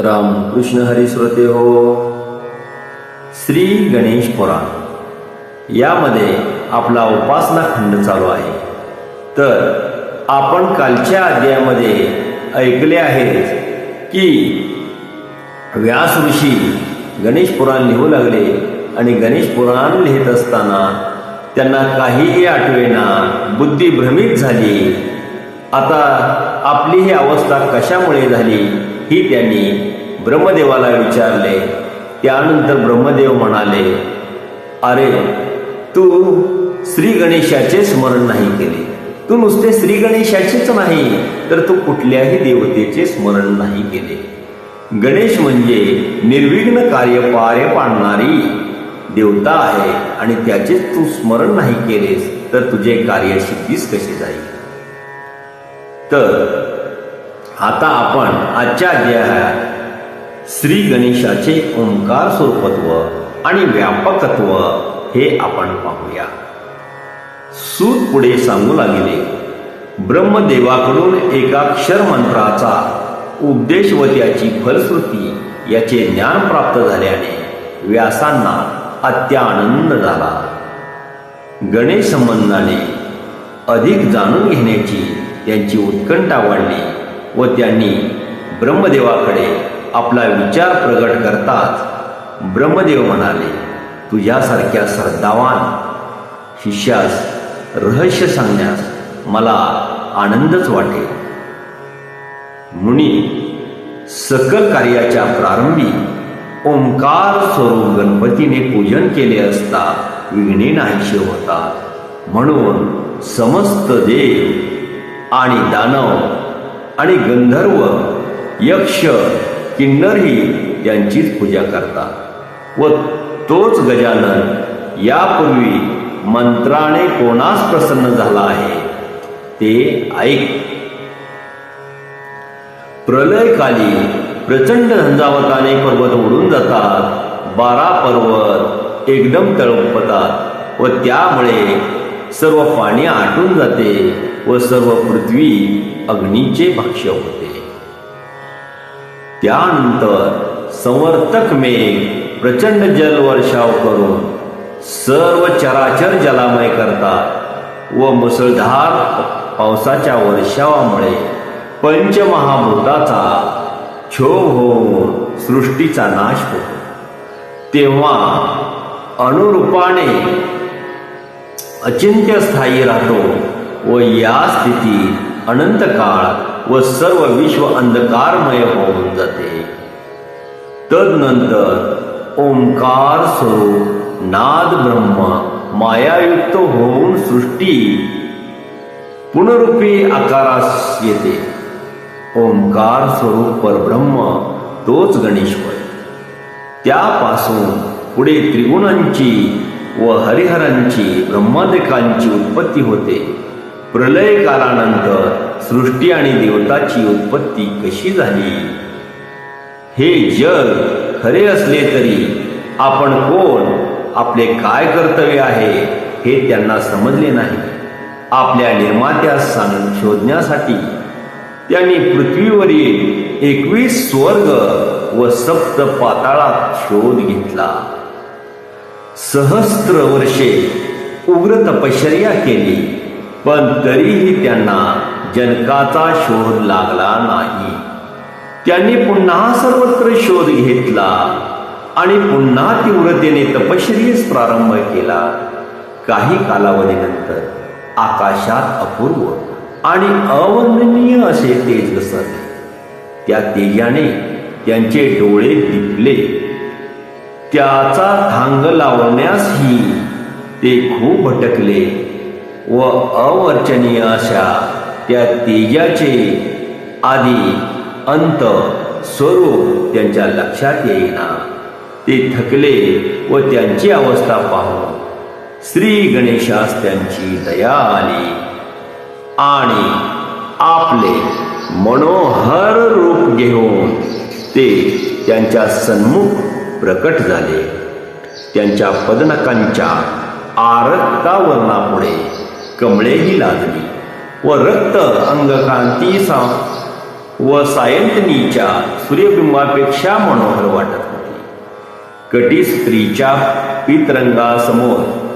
रामकृष्ण हरी हो श्री गणेश पुराण। यामध्ये आपला उपासना खंड चालू आहे। तर आपण कालच्या अध्यायामध्ये ऐकले आहे की व्यास ऋषी गणेश पुराण लिहू लागले आणि गणेश पुराण लिहित असताना त्यांना काहीही आठवेना बुद्धी भ्रमित झाली. आता आपली ही अवस्था कशामुळे झाली? ही त्यांनी ब्रह्मदेवाला विचारले. त्यानंतर ब्रह्मदेव म्हणाले अरे तू श्री गणेशाचे स्मरण नाही केले. तू नुसते श्री गणेशाचेच नाही तर तू कुठल्याही देवतेचे स्मरण नाही केले. गणेश म्हणजे निर्विघ्न कार्य पारे पाडणारी देवता आहे आणि त्याचे तू स्मरण नाही केलेस तर तुझे कार्य सिद्धीस कसे जाईल? तर आता आपण आजच्या अध्यायात श्री गणेशाचे ओंकार स्वरूपत्व आणि व्यापकत्व हे आपण पाहूया. सूत पुढे सांगू लागले ब्रह्मदेवाकडून एकाक्षर मंत्राचा उपदेश व त्याची फलश्रुती याचे ज्ञान प्राप्त झाल्याने व्यासांना अत्यानंद झाला. गणेश संबंधाने अधिक जाणून घेण्याची त्यांची उत्कंठा वाढली. व त्यांनी ब्रह्मदेवाकडे आपला विचार प्रगट करताच ब्रह्मदेव म्हणाले तुझ्यासारख्या श्रद्धावान शिष्यास रहस्य सांगण्यास मला आनंदच वाटेल. मुनी सकल कार्याच्या प्रारंभी ओंकार स्वरूप गणपतीने पूजन केले असता विघ्ने नाहीशे होतात. म्हणून समस्त देव आणि दानव आणि गंधर्व यक्ष किन्नरही यांचीच पूजा करतात. व तोच गजानन यापूर्वी मंत्राने कोणास प्रसन्न झाला आहे ते ऐक. प्रलयकाली प्रचंड झंझावताने पर्वत उडून जातात बारा पर्वत एकदम तळपतात व त्यामुळे सर्व पाणी आटून जाते. व सर्व पृथ्वी अग्नीचे भक्ष्य होते त्यानंतर संवर्तक मेघ प्रचंड जल वर्षाव करून सर्व चराचर जलामय करतात व मुसळधार पावसाच्या वर्षावामुळे पंचमहाभूताचा क्षोभ होऊन सृष्टीचा नाश होतो. तेव्हा अनुरूपाने अचिंत्य स्थायी राहतो. व या स्थितीत अनंत काळ व सर्व विश्व अंधकारमय होऊन जाते. तदनंतर ओंकार स्वरूप नाद ब्रह्म मायायुक्त होऊन सृष्टी पुनरुपी आकारास येते. ओंकार स्वरूप परब्रह्म तोच गणेश्वर त्यापासून पुढे त्रिगुणांची व हरिहरांची ब्रह्मादिकांची उत्पत्ती होते. प्रलय कालानंतर सृष्टी आणि देवताची उत्पत्ती कशी झाली? हे जग खरे असले तरी आपण कोण? आपले काय कर्तव्य आहे? हे त्यांना समजले नाही. आपल्या निर्मात्यास सांग शोधण्यासाठी त्यांनी पृथ्वीवरील एकवीस स्वर्ग व सप्त पाताळात शोध घेतला. सहस्त्र वर्षे उग्र तपश्चर्या केली. पण तरीही त्यांना जनकाचा शोध लागला नाही. त्यांनी पुन्हा सर्वत्र शोध घेतला आणि पुन्हा तीव्रतेने तपश्चर्येस प्रारंभ केला. काही कालावधीनंतर आकाशात अपूर्व आणि अवर्णनीय असे तेज घसरले. त्या तेजाने त्यांचे डोळे दिपले. त्याचा थांग लावण्यासही ते खूप भटकले. व अवर्चनीय अशा त्या तेजाचे आधी अंत स्वरूप त्यांच्या लक्षात येईना. ते थकले व त्यांची अवस्था पाहून श्री गणेशास त्यांची दया आली आणि आपले मनोहर रूप घेऊन ते त्यांच्या सन्मुख प्रकट झाले. त्यांच्या पदनकांच्या आरक्तावरणापुढे वर्णापुढे कमळेही लागली व रक्त अंगकांती व सायंतनीच्या सूर्यबिंबापेक्षा मनोहर वाटत होती. कटी स्त्रीच्या पितरंगासमोर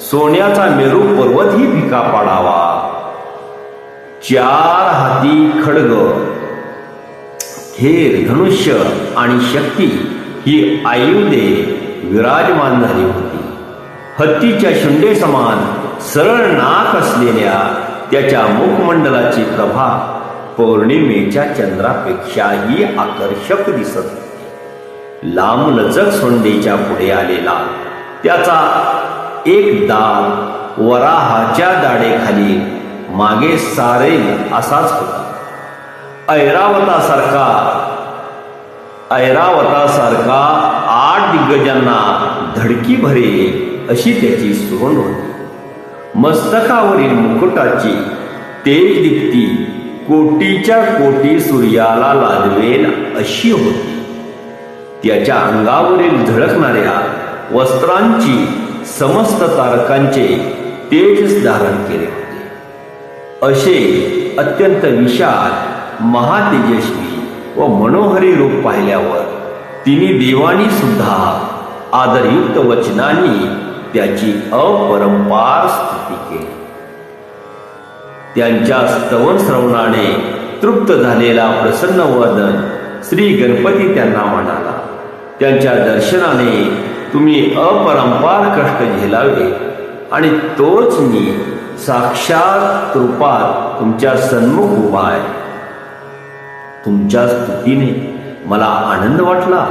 सोन्याचा मेरू पर्वतही भिका पाडावा. चार हाती खडग. खेर धनुष्य आणि शक्ती ही आयुधे विराजमान झाली होती. हत्तीच्या शुंडे समान सरळ नाक असलेल्या त्याच्या मुखमंडलाची प्रभा पौर्णिमेच्या चंद्रापेक्षाही आकर्षक दिसत होती. सोंडेच्या पुढे आलेला त्याचा एक दाब वराहाच्या दाडेखाली मागे सारेल असाच होता. ऐरावतासारखा ऐरावतासारखा आठ दिग्गजांना धडकी भरेल अशी त्याची सोंड होती. मस्तकावरील मुकुटाची. तेज दिप्ती कोटीच्या कोटी सूर्याला लादवेल अशी होती. त्याच्या अंगावरील झळकणाऱ्या वस्त्रांची समस्त तारकांचे तेज धारण केले होते. असे अत्यंत विशाल महातेजस्वी व मनोहरी रूप पाहिल्यावर तिने देवानी सुद्धा आदरयुक्त वचनांनी त्याची अपरंपार स्तुती केली. त्यांच्या स्तवन श्रवणाने तृप्त झालेला प्रसन्न वदन श्री गणपती त्यांना म्हणाला त्यांच्या दर्शनाने तुम्ही अपरंपार कष्ट झेलावे आणि तोच मी साक्षात रूपात तुमच्या सन्मुख उभा आहे. तुमच्या स्तुतीने मला आनंद वाटला.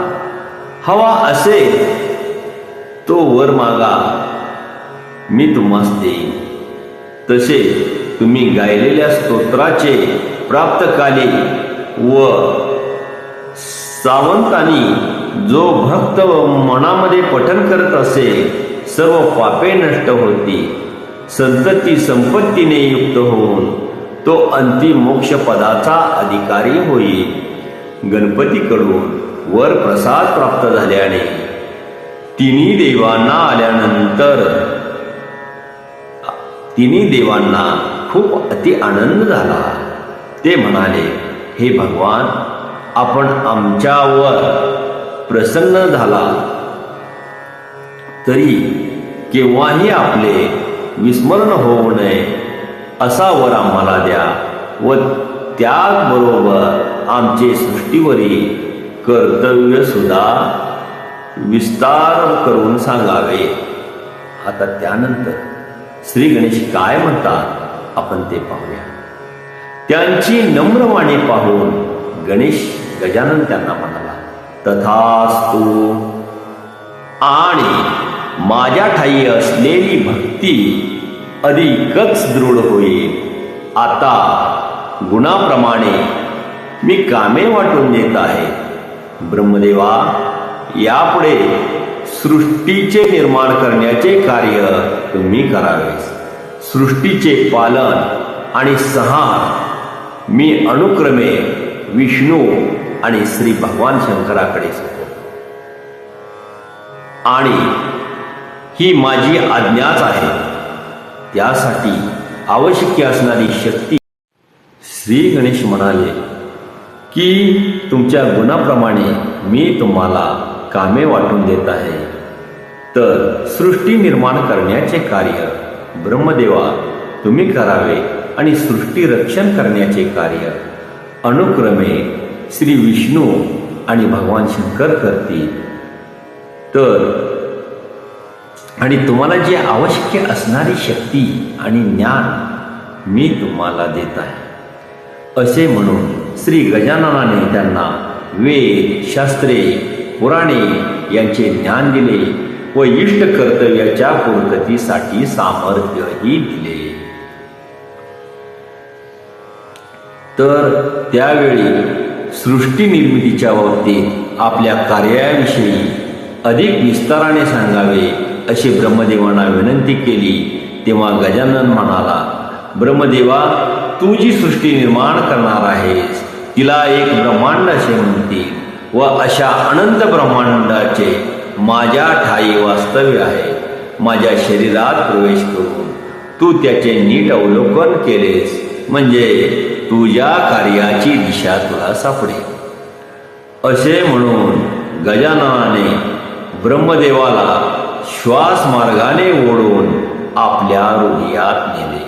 हवा असेल तो वर मागा. मी तुम्हास देईन तसे तुम्ही गायलेल्या स्तोत्राचे प्राप्तकाली व सावंतानी जो भक्त मनामध्ये पठन करत असे सर्व पापे नष्ट होती. संतती संपत्तीने युक्त होऊन तो अंतिम मोक्ष पदाचा अधिकारी होईल. गणपतीकडून वर प्रसाद प्राप्त झाल्याने तिन्ही देवांना आल्यानंतर तिन्ही देवांना खूप अति आनंद झाला. ते म्हणाले हे भगवान आपण आमच्यावर प्रसन्न झाला. तरी केव्हाही आपले विस्मरण होऊ नये असा वर आम्हाला द्या व त्याचबरोबर आमचे सृष्टीवरील कर्तव्य सुद्धा विस्तार करून सांगावे. आता त्यानंतर श्री गणेश काय म्हणतात आपण ते पाहूया. त्यांची नम्रवाणी पाहून गणेश गजानन त्यांना म्हणाला तथास्तु आणि माझ्या ठाई असलेली भक्ती अधिकच दृढ होईल. आता गुणाप्रमाणे मी कामे वाटून देत आहे. ब्रह्मदेवा यापुढे सृष्टीचे निर्माण करण्याचे कार्य तुम्ही करावे. सृष्टीचे पालन आणि सहार. मी अनुक्रमे विष्णू आणि श्री भगवान शंकराकडे सोपवतो आणि ही माझी आज्ञाच आहे. त्यासाठी आवश्यक असणारी शक्ती. श्री गणेश म्हणाले की तुमच्या गुणाप्रमाणे मी तुम्हाला कामे वाटून देत आहे. तर सृष्टी निर्माण करण्याचे कार्य ब्रह्मदेवा तुम्ही करावे आणि सृष्टी रक्षण करण्याचे कार्य अनुक्रमे श्री विष्णू आणि भगवान शंकर करतील. तर आणि तुम्हाला जे आवश्यक असणारी शक्ती आणि ज्ञान मी तुम्हाला देत आहे. असे म्हणून श्री गजाननाने त्यांना वेद शास्त्रे पुराणे यांचे ज्ञान दिले व इष्ट कर्तव्याच्या पूर्ततीसाठी सामर्थ्यही दिले. तर त्यावेळी सृष्टी निर्मितीच्या बाबतीत आपल्या कार्याविषयी अधिक विस्ताराने सांगावे अशी ब्रह्मदेवांना विनंती केली. तेव्हा गजानन म्हणाला ब्रह्मदेवा तू जी सृष्टी निर्माण करणार आहेस तिला एक ब्रह्मांड असे म्हणतील. व अशा अनंत ब्रह्मांडाचे माझ्या ठाई वास्तव्य आहे. माझ्या शरीरात प्रवेश करून तू त्याचे नीट अवलोकन केलेस म्हणजे तुझ्या कार्याची दिशा तुला सापडेल. असे म्हणून गजाननाने ब्रह्मदेवाला श्वास मार्गाने ओढून आपल्या हृदयात नेले.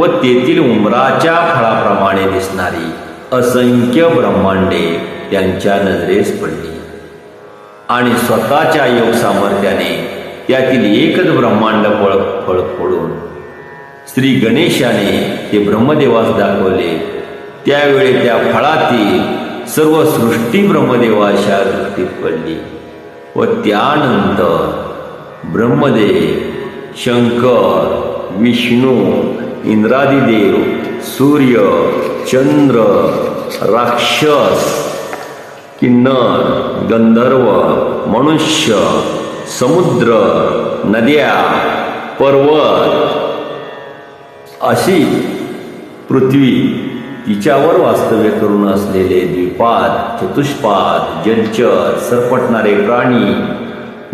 व तेथील उमराच्या फळाप्रमाणे दिसणारी असंख्य ब्रह्मांडे त्यांच्या नजरेस पडली. आणि स्वतःच्या योग सामर्थ्याने त्यातील एकच ब्रह्मांड फळ फळ फोडून श्री गणेशाने ते ब्रह्मदेवास दाखवले. त्यावेळी त्या फळातील सर्व सृष्टी ब्रह्मदेवाच्या दृष्टीत पडली व त्यानंतर ब्रह्मदेव शंकर विष्णू इंद्रादिदेव सूर्य चंद्र राक्षस किन्नर गंधर्व मनुष्य समुद्र नद्या पर्वत अशी पृथ्वी तिच्यावर वास्तव्य करून असलेले द्विपाद चतुष्पाद जलचर सरपटणारे प्राणी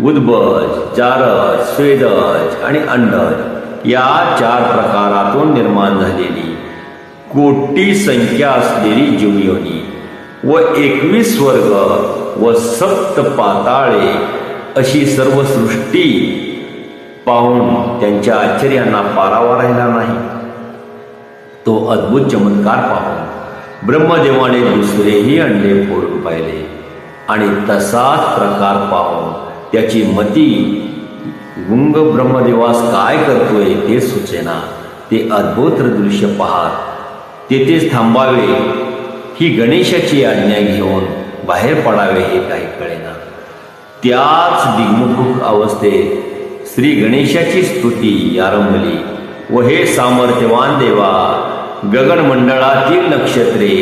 उद्भज जारज स्वेदज आणि अंडज या चार प्रकारातून निर्माण झालेली कोटी संख्या असलेली जीवयोनी. व एकवीस वर्ग व सप्त पाताळे अशी सर्व सृष्टी पाहून त्यांच्या आश्चर्यांना पारावा राहिला नाही. तो अद्भुत चमत्कार पाहून ब्रह्मदेवाने दुसरेही अंडे फोडून पाहिले आणि तसाच प्रकार पाहून त्याची मती गुंग ब्रह्मदेवास काय करतोय ते सुचेना. ते अद्भुत दृश्य पाहत. तेथेच थांबावे. ही गणेशाची आज्ञा घेऊन बाहेर पडावे हे काही कळेना त्याच दिग्मुख अवस्थेत श्री गणेशाची स्तुती आरंभली व हे सामर्थ्यवान देवा गगनमंडळातील नक्षत्रे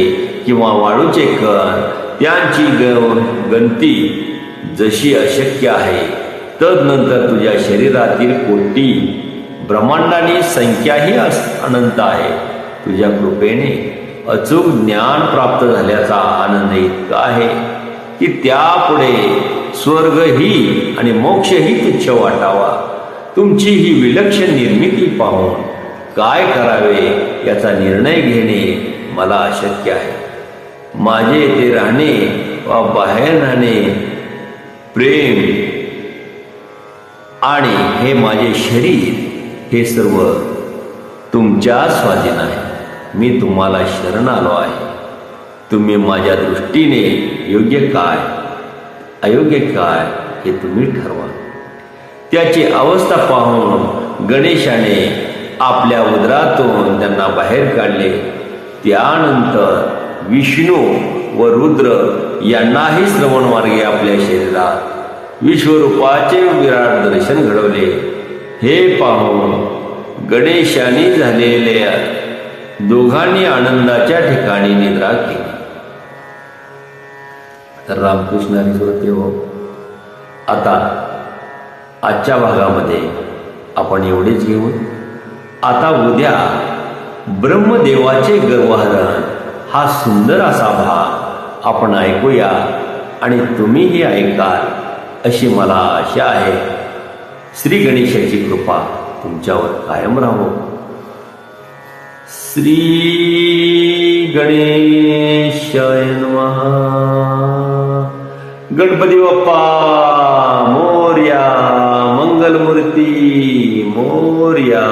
किंवा वाळूचे कण त्यांची ग गंती जशी अशक्य आहे तदनंतर तुझ्या शरीरातील कोटी ब्रह्मांडाने संख्याही अस- अनंत आहे. तुझ्या कृपेने अचूक ज्ञान प्राप्त झाल्याचा आनंद इतका आहे की त्यापुढे स्वर्गही आणि मोक्षही तुच्छ वाटावा. तुमची ही विलक्षण निर्मिती पाहून काय करावे याचा निर्णय घेणे मला अशक्य आहे. माझे येथे राहणे वा बाहेर राहणे प्रेम आणि हे माझे शरीर हे सर्व तुमच्या स्वाधीन आहे. मी तुम्हाला शरण आलो आहे. तुम्ही माझ्या दृष्टीने योग्य काय अयोग्य काय हे तुम्ही ठरवा. त्याची अवस्था पाहून गणेशाने आपल्या उदरातून त्यांना बाहेर काढले. त्यानंतर विष्णू व रुद्र यांनाही श्रवणमार्गे आपल्या शरीरात विश्वरूपाचे विराट दर्शन घडवले. हे पाहून गणेशाने झालेल्या दोघांनी आनंदाच्या ठिकाणी निद्रा केली. तर रामकृष्ण हरी आता आजच्या भागामध्ये आपण एवढेच घेऊन आता उद्या ब्रह्मदेवाचे गर्वहरण हा सुंदर असा भाग आपण ऐकूया आणि तुम्हीही ऐकाल अशी मला आशा आहे. श्री गणेशाची कृपा तुमच्यावर कायम राहो. श्री गणेशाय गणपती बाप्पा मोर्या मंगलमूर्ती मोर्या।